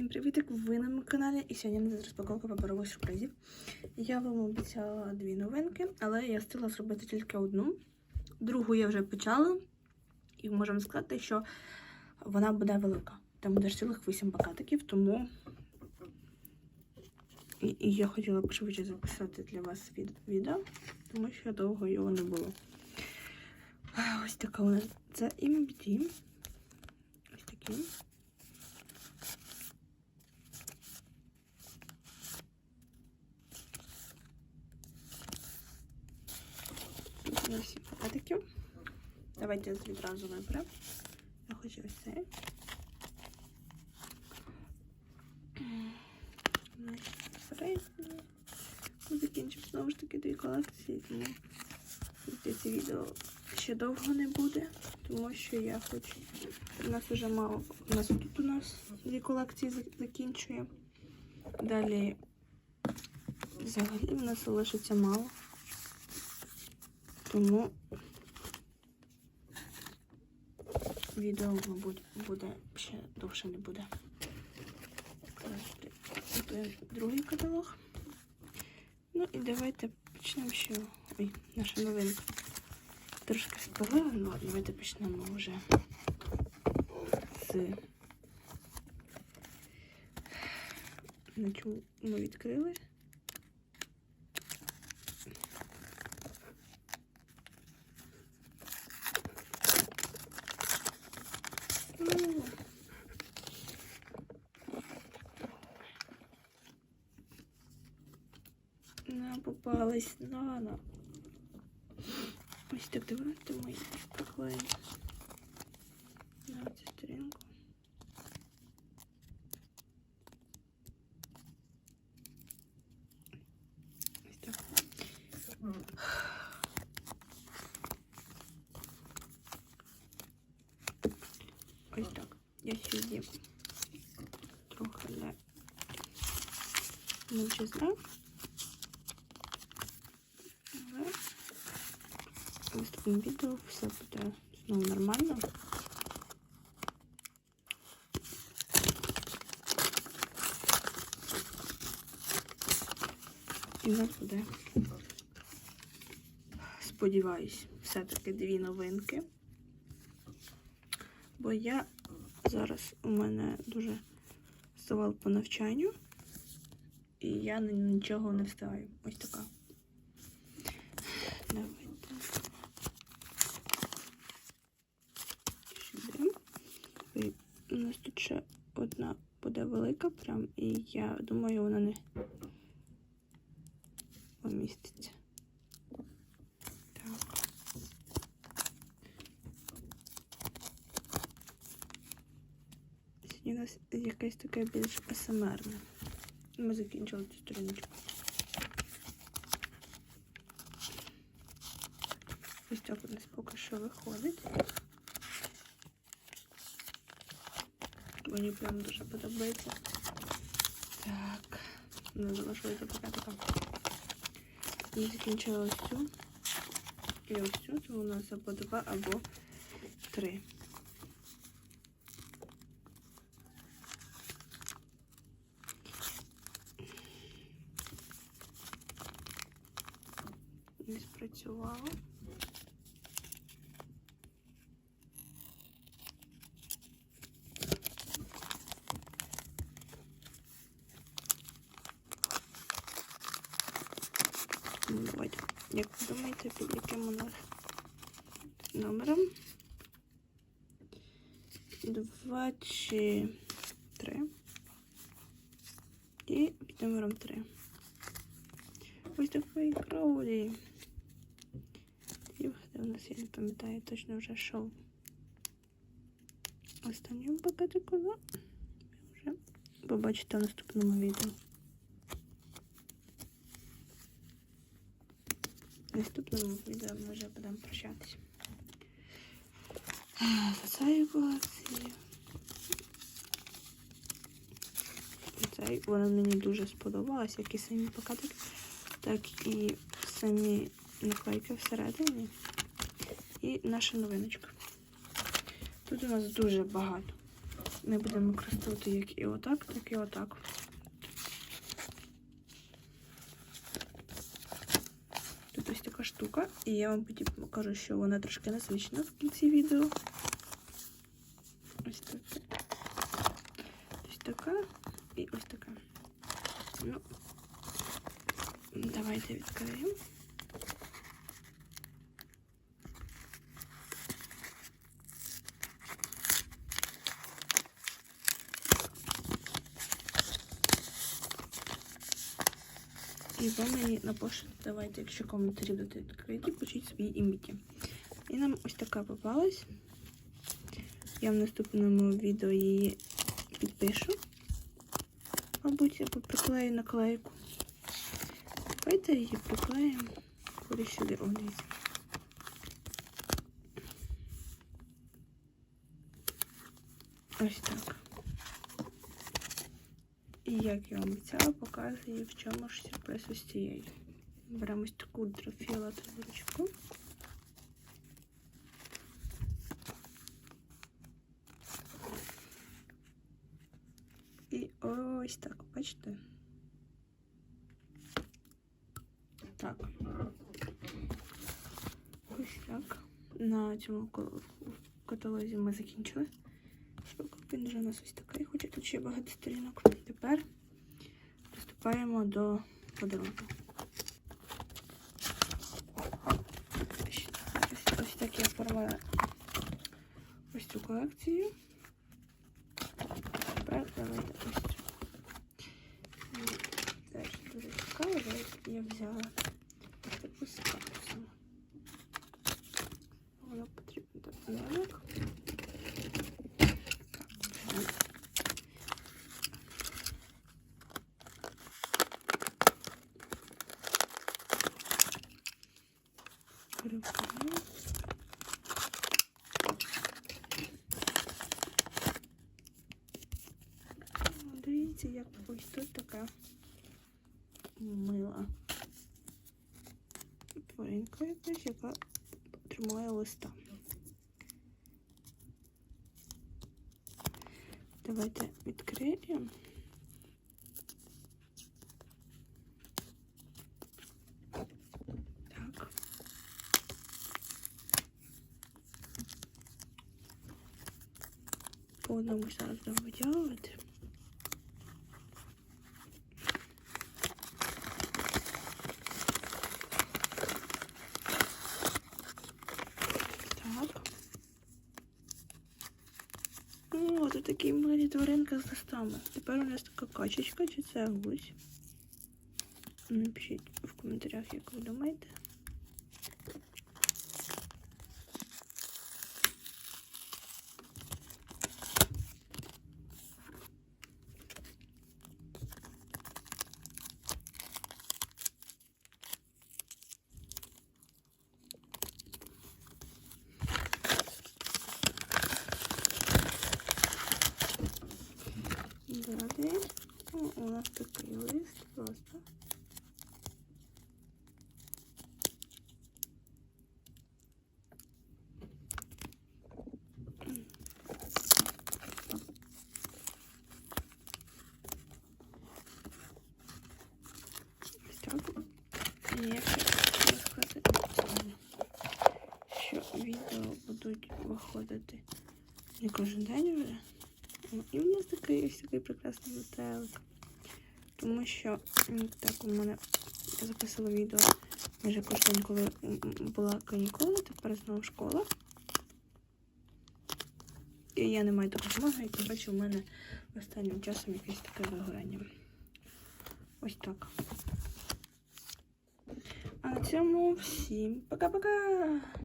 Всім привітик! Ви на моєму каналі і сьогодні нас розпаковка паперових сюрпризів. Я вам обіцяла дві новинки, але я встигла зробити тільки одну. Другу я вже почала, і можемо сказати, що вона буде велика. Там буде цілих 8 пакетиків, тому і, я хотіла швидше записати для вас від, відео, тому що довго його не було. Ось така у нас це MBD. Ось такі. Всі пакетиків. Давайте відразу виберемо. Я хочу ось цей. Середній. Закінчимо знову ж таки дві колекції, тому це відео ще довго не буде, тому що я хочу. У нас вже мало. У нас тут у нас дві колекції закінчує. Далі взагалі в нас залишиться мало. Тому відео, мабуть, буде ще довше не буде. Готуємо другий каталог. Ну і давайте почнемо ще. Ой, наша новинка. Трошки спалила, ну ладно, давайте почнемо вже з на ми відкрили. попалась Нана. Ось так давайте ми її приклеїмо на цю сторінку. Ось так. Ось так. Я сьогодні трохи не мовчазна. Але В наступному відео все буде знову нормально. І нас буде, сподіваюсь, все-таки дві новинки. Бо я зараз у мене дуже завал по навчанню, і я нічого не встигаю. Ось така. Давайте. Сюди. І у нас тут ще одна буде велика, прям, і я думаю, вона не поміститься. Так. Сьогодні у нас якесь таке більш АСМРне. Ми закінчили цю сторіночку. Ось так у нас поки що виходить. Мені прям дуже подобається. Так, не залишилося пакетика. Ми закінчили ось цю. І ось цю, це у нас або два, або три. Не спрацювало. Думаєте, під яким у нас номером? Два чи три. І під номером три. Ось такий кроулі. І де у нас, я не пам'ятаю, точно вже шов. Останньому пакетику, ну, вже побачите в наступному відео. Наступному відео ми вже будемо прощатися. За цією колекцією. Цей вона мені дуже сподобалась, як і самі пакетики, так і самі наклейки всередині. І наша новиночка. Тут у нас дуже багато Ми будемо використовувати як і отак, так і отак. штука, і я вам потім покажу, що вона трошки незвична в кінці відео. Ось така. Ось така і ось така. Ну, давайте відкриємо. І мені пошту давайте, якщо коментарі будете відкриті, пишіть свої іміті. І нам ось така попалась. Я в наступному відео її підпишу. Мабуть, або приклею наклейку. Давайте її приклеїмо куди сюди дивіться. Ось так. І як я обіцяла, показую, в чому ж сюрприз ось цієї. Беремо ось таку ультрафіолетову ручку. І ось так, бачите? Так. Ось так. На цьому каталозі ми закінчили. Він вже у нас ось такий, хоча тут ще багато сторінок. Тепер приступаємо до подарунку. Ось, ось, так я оформила ось цю колекцію. Тепер давайте ось цю. Дуже цікаво, я взяла ось таку з капсулу. Воно потрібно так замок. Перебираю. О, Дивіться, як ось тут така мила тваринка якась, яка тримає листа. Давайте відкриємо. По одному зараз будемо витягувати. Так. О, тут такі милі тваринка з листами. Тепер у нас така качечка, чи це гусь? Напишіть в коментарях, як ви думаєте. О, у нас такий лист просто. Ось так. І я ще хотіла сказати, що відео будуть виходити не кожен день вже. Ну, І в нас такий ось такий прекрасний метелик. Тому що так у мене я записала відео майже кожен коли була канікула, тепер знову школа. І я не маю такого змоги, і тим паче у мене останнім часом якесь таке вигорання. Ось так. А на цьому всім пока-пока!